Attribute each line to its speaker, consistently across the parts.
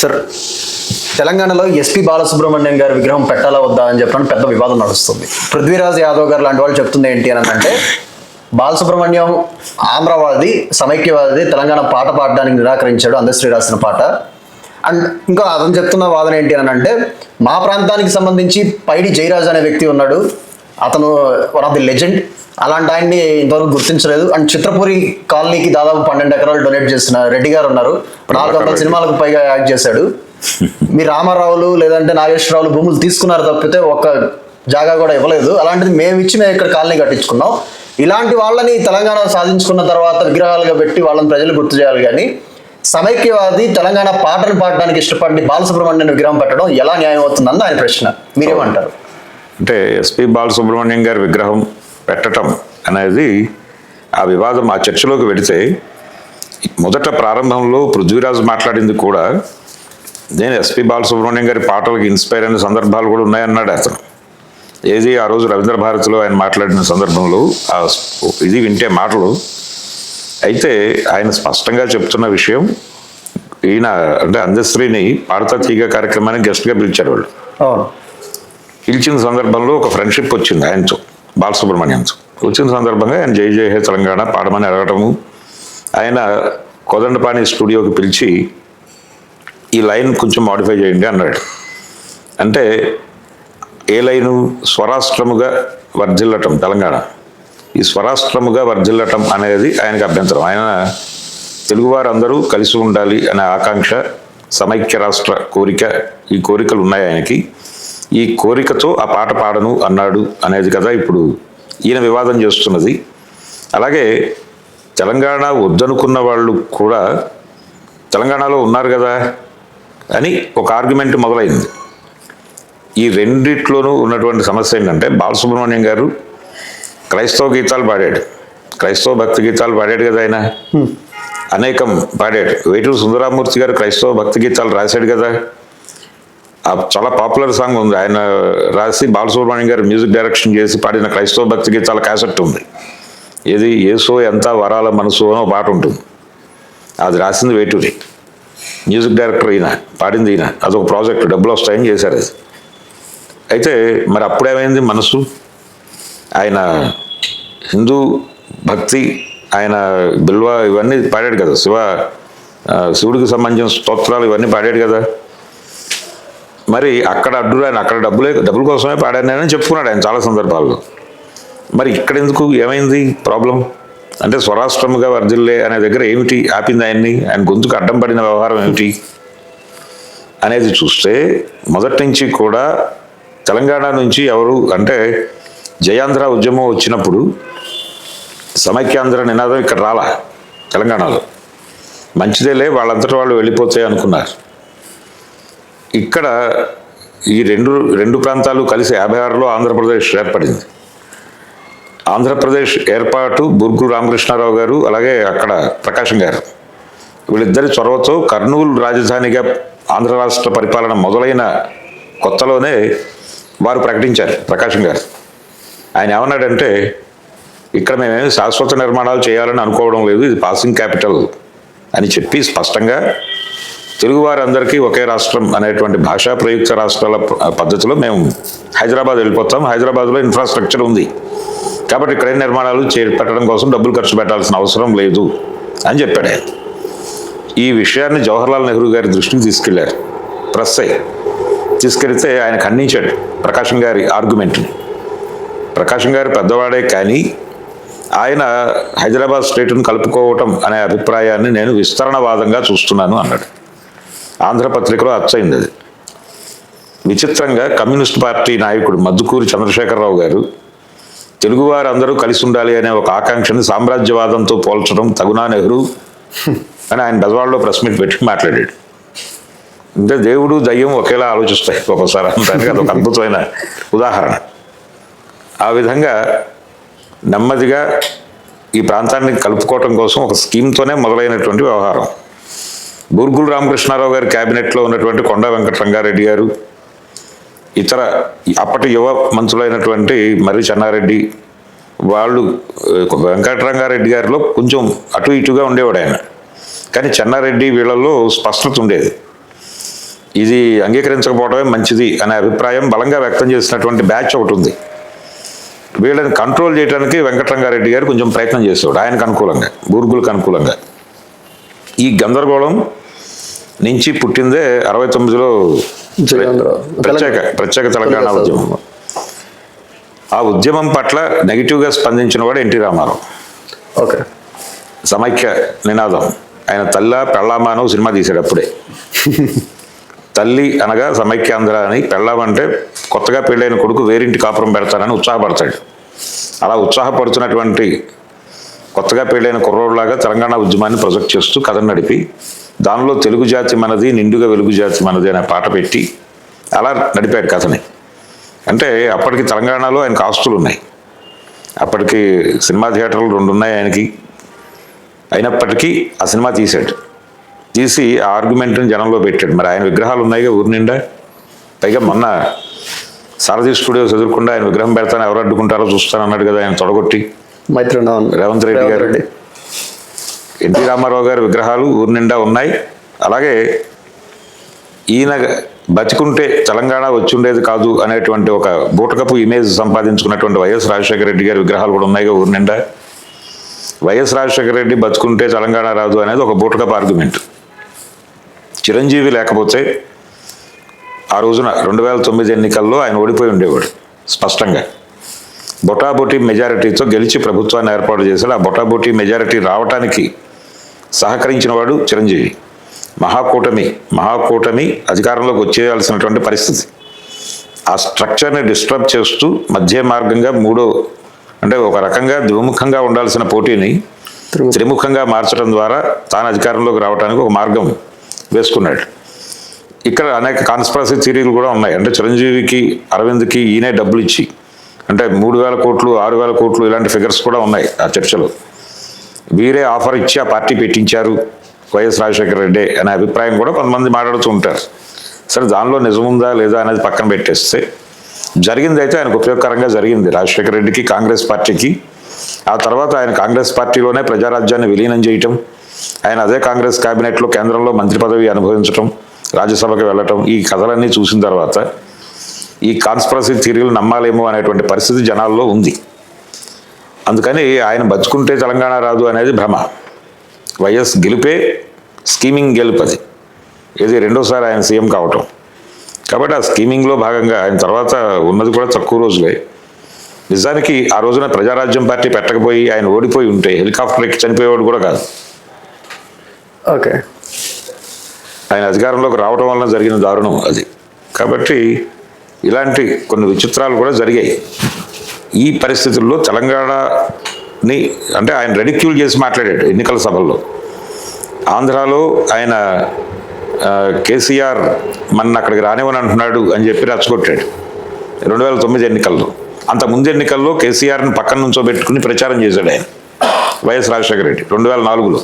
Speaker 1: Sir తెలంగాణలో SP Balasubrahmanyam గారి విగ్రహం పెట్టాలా వద్దా అని చెప్పని పెద్ద వివాదం నడుస్తుంది. పృథ్వీరాజ్ యాదవ్ గారు లాంటి వాళ్ళు చెప్తుంది ఏంటి అని అంటే బాలసుబ్రహ్మణ్యం ఆంధ్రవాది సమైక్యవాది తెలంగాణ పాట పాడడానికి నిరాకరించాడు అందశ్రీ రాసిన పాట. అండ్ ఇంకా అతను చెప్తున్న వాదన ఏంటి అని అంటే మా ప్రాంతానికి సంబంధించి పైడి జయరాజ్ అనే వ్యక్తి ఉన్నాడు. అతను వన్ ఆఫ్ ది లెజెండ్ అలాంటి ఆయన్ని ఇంతవరకు గుర్తించలేదు. అండ్ చిత్రపురి కాలనీకి దాదాపు పన్నెండు ఎకరాలు డొనేట్ చేసిన రెడ్డి గారు ఉన్నారు. నాలుగు వందల సినిమాలకు పైగా యాక్ట్ చేశాడు. మీ రామారావులు లేదంటే నాగేశ్వరరావులు భూములు తీసుకున్నారు తప్పితే ఒక్క జాగా కూడా ఇవ్వలేదు. అలాంటిది మేము ఇచ్చి మేము ఇక్కడ కాలనీ కట్టించుకున్నాం. ఇలాంటి వాళ్ళని తెలంగాణ సాధించుకున్న తర్వాత విగ్రహాలుగా పెట్టి వాళ్ళని ప్రజలు గుర్తు చేయాలి కానీ సమైక్యవాది తెలంగాణ పాటలు పాడడానికి ఇష్టపడి బాలసుబ్రహ్మణ్యం విగ్రహం పెట్టడం ఎలా న్యాయం అవుతుందని ఆయన ప్రశ్న. మీరేమంటారు?
Speaker 2: అంటే ఎస్పి బాలసుబ్రహ్మణ్యం గారి విగ్రహం పెట్టటం అనేది ఆ వివాదం ఆ చర్చలోకి వెడితే మొదట ప్రారంభంలో పృథ్వీరాజ్ మాట్లాడింది కూడా నేను ఎస్పి బాలసుబ్రహ్మణ్యం గారి పాటలకు ఇన్స్పైర్ అయిన సందర్భాలు కూడా ఉన్నాయన్నాడు అతను. ఏది ఆ రోజు రవీంద్ర భారతిలో ఆయన మాట్లాడిన సందర్భంలో ఆ ఇది వింటే మాటలు. అయితే ఆయన స్పష్టంగా చెప్తున్న విషయం ఈయన అంటే అందశ్రీని పాడతా తీగ కార్యక్రమానికి గెస్ట్గా పిలిచారు వాళ్ళు. పిలిచిన సందర్భంలో ఒక ఫ్రెండ్షిప్ వచ్చింది ఆయనతో బాలసుబ్రహ్మణ్యంతో. వచ్చిన సందర్భంగా ఆయన జై జయ హే తెలంగాణ పాడమని అడగటము. ఆయన కోదండపాణి స్టూడియోకి పిలిచి ఈ లైన్ కొంచెం మాడిఫై చేయండి అన్నాడు. అంటే ఏ లైను? స్వరాష్ట్రముగా వర్ధిల్లటం తెలంగాణ. ఈ స్వరాష్ట్రముగా వర్ధిల్లటం అనేది ఆయనకు అభ్యంతరం. ఆయన తెలుగువారందరూ కలిసి ఉండాలి అనే ఆకాంక్ష సమైక్య రాష్ట్ర కోరిక ఈ కోరికలు ఉన్నాయి ఆయనకి. ఈ కోరికతో ఆ పాట పాడను అన్నాడు అనేది కదా ఇప్పుడు ఈయన వివాదం చేస్తున్నది. అలాగే తెలంగాణ వద్దనుకున్న వాళ్ళు కూడా తెలంగాణలో ఉన్నారు కదా అని ఒక ఆర్గ్యుమెంట్ మొదలైంది. ఈ రెండిట్లోనూ ఉన్నటువంటి సమస్య ఏంటంటే బాలసుబ్రహ్మణ్యం గారు క్రైస్తవ గీతాలు పాడాడు. క్రైస్తవ భక్తి గీతాలు పాడాడు కదా ఆయన. అనేకం పాడాడు. వేటూరు సుందరామూర్తి గారు క్రైస్తవ భక్తి గీతాలు రాశాడు కదా. చాలా పాపులర్ సాంగ్ ఉంది. ఆయన రాసి బాలసుబ్రహ్మణ్యం గారు మ్యూజిక్ డైరెక్షన్ చేసి పాడిన క్రైస్తవ భక్తి గీతాల క్యాసెట్ ఉంది. ఏది ఏసో ఎంత వరాల మనసు అని ఒక పాట ఉంటుంది. అది రాసింది వేటూరి. మ్యూజిక్ డైరెక్టర్ ఈయన పాడింది ఈయన. అదొక ప్రాజెక్ట్ డబ్బులు వస్తాయని చేశారు అది. అయితే మరి అప్పుడేమైంది మనసు? ఆయన హిందూ భక్తి ఆయన బిల్వ ఇవన్నీ పాడాడు కదా. శివ శివుడికి సంబంధించిన స్తోత్రాలు ఇవన్నీ పాడాడు కదా. మరి అక్కడ అడ్డు ఆయన అక్కడ డబ్బులే డబ్బుల కోసమే పాడాను అని చెప్పుకున్నాడు ఆయన చాలా సందర్భాల్లో. మరి ఇక్కడ ఎందుకు? ఏమైంది ప్రాబ్లం? అంటే స్వరాష్ట్రముగా వర్ధిల్లే అనే దగ్గర ఏమిటి? ఆపింది ఆయన్ని? ఆయన గొంతుకు అడ్డం పడిన వ్యవహారం ఏమిటి? అనేది చూస్తే మొదటి నుంచి కూడా తెలంగాణ నుంచి ఎవరు అంటే జయాంధ్ర ఉద్యమం వచ్చినప్పుడు సమైక్యాంధ్ర నినాదం ఇక్కడ రాలా తెలంగాణలో. మంచిదేలే వాళ్ళంతటా వాళ్ళు వెళ్ళిపోతాయి అనుకున్నారు. ఇక్కడ ఈ రెండు రెండు ప్రాంతాలు కలిసి యాభై ఆరులో ఆంధ్రప్రదేశ్ ఏర్పడింది. ఆంధ్రప్రదేశ్ ఏర్పాటు బుర్గు రామకృష్ణారావు గారు అలాగే అక్కడ ప్రకాశం గారు. వీళ్ళిద్దరి చొరవతో కర్నూలు రాజధానిగా ఆంధ్ర రాష్ట్ర పరిపాలన మొదలైన కొత్తలోనే వారు ప్రకటించారు ప్రకాశం గారు. ఆయన ఏమన్నాడంటే ఇక్కడ మేమేమి శాశ్వత నిర్మాణాలు చేయాలని అనుకోవడం లేదు ఇది పాసింగ్ క్యాపిటల్ అని చెప్పి స్పష్టంగా తెలుగువారందరికీ ఒకే రాష్ట్రం అనేటువంటి భాషా ప్రయుక్త రాష్ట్రాల పద్ధతిలో మేము హైదరాబాద్ వెళ్ళిపోతాం. హైదరాబాద్లో ఇన్ఫ్రాస్ట్రక్చర్ ఉంది. కాబట్టి ఇక్కడ నిర్మాణాలు చే పెట్టడం కోసం డబ్బులు ఖర్చు పెట్టాల్సిన అవసరం లేదు అని చెప్పాడు ఆయన. ఈ విషయాన్ని జవహర్లాల్ నెహ్రూ గారి దృష్టికి తీసుకెళ్ళారు. ప్రెస్ అయ్యి తీసుకెళ్తే ఆయన ఖండించాడు ప్రకాశం గారి ఆర్గ్యుమెంట్ని ప్రకాశం గారు పెద్దవాడే కానీ ఆయన హైదరాబాద్ స్టేట్ను కలుపుకోవటం అనే అభిప్రాయాన్ని నేను విస్తరణవాదంగా చూస్తున్నాను అన్నాడు. ఆంధ్రపత్రికలో అచ్చయింది అది. విచిత్రంగా కమ్యూనిస్ట్ పార్టీ నాయకుడు మద్దుకూరి చంద్రశేఖరరావు గారు తెలుగువారు అందరూ కలిసి ఉండాలి అనే ఒక ఆకాంక్షని సామ్రాజ్యవాదంతో పోల్చడం తగునా నెహ్రూ అని ఆయన బెజవాడలో ప్రెస్ మీట్ పెట్టి మాట్లాడాడు. అంటే దేవుడు దయ్యం ఒకేలా ఆలోచిస్తాయి ఒక్కోసారి అంటానికి అదొక అద్భుతమైన ఉదాహరణ. ఆ విధంగా నెమ్మదిగా ఈ ప్రాంతాన్ని కలుపుకోవటం కోసం ఒక స్కీమ్తోనే మొదలైనటువంటి వ్యవహారం. బూర్గుల రామకృష్ణారావు గారి క్యాబినెట్లో ఉన్నటువంటి కొండ వెంకటరంగారెడ్డి గారు ఇతర అప్పటి యువ మంత్రులైనటువంటి మర్రి చెన్నారెడ్డి వాళ్ళు వెంకటరంగారెడ్డి గారిలో కొంచెం అటు ఇటుగా ఉండేవాడు ఆయన. కానీ చెన్నారెడ్డి వీళ్ళల్లో స్పష్టత ఉండేది. ఇది అంగీకరించకపోవడమే మంచిది అనే అభిప్రాయం బలంగా వ్యక్తం చేసినటువంటి బ్యాచ్ ఒకటి ఉంది. వీళ్ళని కంట్రోల్ చేయడానికి వెంకటరంగారెడ్డి గారు కొంచెం ప్రయత్నం చేసేవాడు ఆయనకు అనుకూలంగా బూర్గులకు అనుకూలంగా. ఈ గందరగోళం నుంచి పుట్టిందే అరవై తొమ్మిదిలో ప్రత్యేక ప్రత్యేక తెలంగాణ ఉద్యమం. ఆ ఉద్యమం పట్ల నెగిటివ్గా స్పందించిన వాడు ఎన్టీ రామారావు.
Speaker 1: ఓకే.
Speaker 2: సమైక్య నినాదం. ఆయన తల్ల పెళ్ళామాను సినిమా తీశాడు అప్పుడే. తల్లి అనగా సమైక్యాంధ్ర అని పెళ్ళాం అంటే కొత్తగా పెళ్ళైన కొడుకు వేరింటి కాపురం పెడతానని ఉత్సాహపడతాడు. అలా ఉత్సాహపడుతున్నటువంటి కొత్తగా పెళ్ళైన కుర్రోడ్లాగా తెలంగాణ ఉద్యమాన్ని ప్రొజెక్ట్ చేస్తూ కథను నడిపి దానిలో తెలుగు జాతి మనది నిండుగా వెలుగు జాతి మనది అనే పాట పెట్టి అలా నడిపాడు కథని. అంటే అప్పటికి తెలంగాణలో ఆయనకు ఆస్తులు ఉన్నాయి అప్పటికి సినిమా థియేటర్లు రెండు ఉన్నాయి ఆయనకి. అయినప్పటికీ ఆ సినిమా తీశాడు. తీసి ఆ ఆర్గ్యుమెంట్ని జనంలో పెట్టాడు. మరి ఆయన విగ్రహాలు ఉన్నాయిగా ఊరి నిండా? పైగా మొన్న సారథి స్టూడియోస్ ఎదుర్కొండా ఆయన విగ్రహం పెడతాను ఎవరు అడ్డుకుంటారో చూస్తాను అన్నాడు కదా ఆయన తొడగొట్టి.
Speaker 1: మైత్రి
Speaker 2: రేవంత్ రెడ్డి గారు. ఎన్టీ రామారావు గారి విగ్రహాలు ఊరి నిండా ఉన్నాయి. అలాగే ఈయన బతికుంటే తెలంగాణ వచ్చి ఉండేది కాదు అనేటువంటి ఒక బూటకపు ఇమేజ్ సంపాదించుకున్నటువంటి వైఎస్ రాజశేఖర రెడ్డి గారి విగ్రహాలు కూడా ఉన్నాయి ఊరి నిండా. వైఎస్ రాజశేఖర రెడ్డి బతుకుంటే తెలంగాణ రాదు అనేది ఒక బూటకపు ఆర్గ్యుమెంట్ చిరంజీవి లేకపోతే ఆ రోజున రెండు వేల తొమ్మిది ఎన్నికల్లో ఆయన ఓడిపోయి ఉండేవాడు స్పష్టంగా. బొటాబొటీ మెజారిటీతో గెలిచి ప్రభుత్వాన్ని ఏర్పాటు చేశాడు ఆ బొటాబొటీ మెజారిటీ రావటానికి సహకరించిన వాడు చిరంజీవి. మహాకూటమి మహాకూటమి అధికారంలోకి వచ్చేయాల్సినటువంటి పరిస్థితి. ఆ స్ట్రక్చర్ని డిస్టర్బ్ చేస్తూ మధ్య మార్గంగా మూడో అంటే ఒక రకంగా ద్విముఖంగా ఉండాల్సిన పోటీని
Speaker 1: త్రిముఖ.
Speaker 2: త్రిముఖంగా మార్చడం ద్వారా తాను అధికారంలోకి రావడానికి ఒక మార్గం వేసుకున్నాడు. ఇక్కడ అనేక కాన్స్పరసీ థియరీలు కూడా ఉన్నాయి. అంటే చిరంజీవికి అరవింద్కి ఈయనే డబ్బులు ఇచ్చి అంటే మూడు వేల కోట్లు ఆరు వేల కోట్లు ఇలాంటి ఫిగర్స్ కూడా ఉన్నాయి ఆ చర్చలో. వీరే ఆఫర్ ఇచ్చి ఆ పార్టీ పెట్టించారు వైఎస్ రాజశేఖర రెడ్డి అనే అభిప్రాయం కూడా కొంతమంది మాట్లాడుతూ ఉంటారు. సరే దానిలో నిజముందా లేదా అనేది పక్కన పెట్టేస్తే జరిగింది అయితే ఆయనకు ఉపయోగకరంగా జరిగింది. రాజశేఖర రెడ్డికి కాంగ్రెస్ పార్టీకి. ఆ తర్వాత ఆయన కాంగ్రెస్ పార్టీలోనే ప్రజారాజ్యాన్ని విలీనం చేయటం ఆయన అదే కాంగ్రెస్ కేబినెట్లో కేంద్రంలో మంత్రి పదవి అనుభవించటం రాజ్యసభకు వెళ్ళటం ఈ కథలన్నీ చూసిన తర్వాత ఈ కాన్స్పరసీ థియరీలు నమ్మాలేమో అనేటువంటి పరిస్థితి జనాల్లో ఉంది. అందుకని ఆయన బతుకుంటే తెలంగాణ రాదు అనేది భ్రమ. వైఎస్ గెలిపే స్కీమింగ్ గెలుపది ఇది రెండోసారి ఆయన సీఎం కావటం. కాబట్టి ఆ స్కీమింగ్లో భాగంగా ఆయన తర్వాత ఉన్నది కూడా తక్కువ రోజులే. నిజానికి ఆ రోజున ప్రజారాజ్యం పార్టీ పెట్టకపోయి ఆయన ఓడిపోయి ఉంటే హెలికాప్టర్ ఎక్కి చనిపోయేవాడు కూడా కాదు.
Speaker 1: ఓకే.
Speaker 2: ఆయన అధికారంలోకి రావడం వలన జరిగిన దారుణం అది. కాబట్టి ఇలాంటి కొన్ని విచిత్రాలు కూడా జరిగాయి. ఈ పరిస్థితుల్లో తెలంగాణని అంటే ఆయన రెడిక్యూల్ చేసి మాట్లాడాడు ఎన్నికల సభల్లో. ఆంధ్రాలో ఆయన కేసీఆర్ మన అక్కడికి రానివని అంటున్నాడు అని చెప్పి రచ్చగొట్టాడు. రెండు వేల తొమ్మిది ఎన్నికల్లో. అంత ముందు ఎన్నికల్లో కేసీఆర్ని పక్కన నుంచో పెట్టుకుని ప్రచారం చేశాడు ఆయన వైఎస్ రాజశేఖర రెడ్డి రెండు వేల నాలుగులో.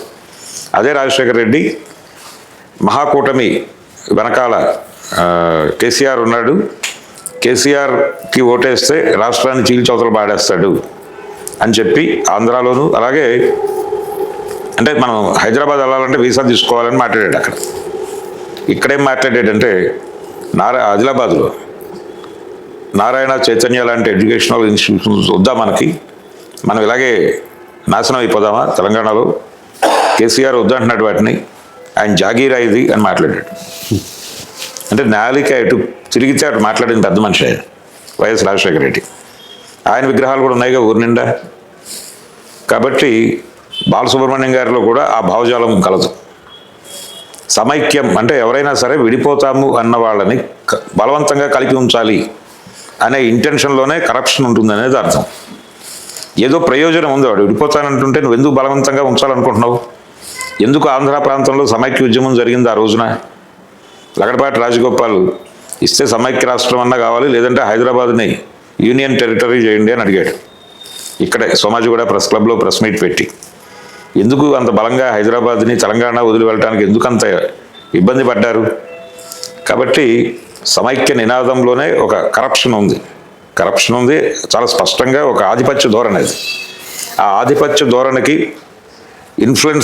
Speaker 2: అదే రాజశేఖర రెడ్డి మహాకూటమి వెనకాల కేసీఆర్ ఉన్నాడు. కేసీఆర్కి ఓటేస్తే రాష్ట్రాన్ని చీల్చవతలు పాడేస్తాడు అని చెప్పి ఆంధ్రాలోను అలాగే అంటే మనం హైదరాబాద్ వెళ్ళాలంటే వీసా తీసుకోవాలని మాట్లాడాడు అక్కడ. ఇక్కడేం మాట్లాడాడంటే నారా ఆదిలాబాద్లో నారాయణ చైతన్య లాంటి ఎడ్యుకేషనల్ ఇన్స్టిట్యూషన్స్ వద్దా మనకి? మనం ఇలాగే నాశనం అయిపోదామా తెలంగాణలో? కేసీఆర్ వద్దంటున్నాడు వాటిని. ఆయన జాగీర్ ఇది అని మాట్లాడాడు. అంటే నాలిక ఇటు తిరిగితే అటు మాట్లాడిన పెద్ద మనిషి ఆయన వైఎస్ రాజశేఖర రెడ్డి. ఆయన విగ్రహాలు కూడా ఉన్నాయిగా ఊరి నిండా. కాబట్టి బాలసుబ్రహ్మణ్యం గారిలో కూడా ఆ భావజాలం కలదు. సమైక్యం అంటే ఎవరైనా సరే విడిపోతాము అన్న వాళ్ళని బలవంతంగా కలిపి ఉంచాలి అనే ఇంటెన్షన్లోనే కరప్షన్ ఉంటుంది అనేది అర్థం. ఏదో ప్రయోజనం ఉంది వాడు విడిపోతానంటుంటే నువ్వు ఎందుకు బలవంతంగా ఉంచాలనుకుంటున్నావు? ఎందుకు ఆంధ్ర ప్రాంతంలో సమైక్య ఉద్యమం జరిగింది ఆ రోజున? లగడపాటి రాజగోపాల్ ఇస్తే సమైక్య రాష్ట్రం అన్నా కావాలి లేదంటే హైదరాబాద్ని యూనియన్ టెరిటరీ చేయండి అని అడిగాడు. ఇక్కడే సోమాజిగూడ ప్రెస్ క్లబ్లో ప్రెస్ మీట్ పెట్టి. ఎందుకు అంత బలంగా హైదరాబాద్ని తెలంగాణ వదిలి వెళ్ళడానికి ఎందుకు అంత ఇబ్బంది పడ్డారు? కాబట్టి సమైక్య నినాదంలోనే ఒక కరప్షన్ ఉంది. కరప్షన్ ఉంది చాలా స్పష్టంగా ఒక ఆధిపత్య ధోరణి అది. ఆ ఆధిపత్య ధోరణికి ఇన్ఫ్లుయెన్స్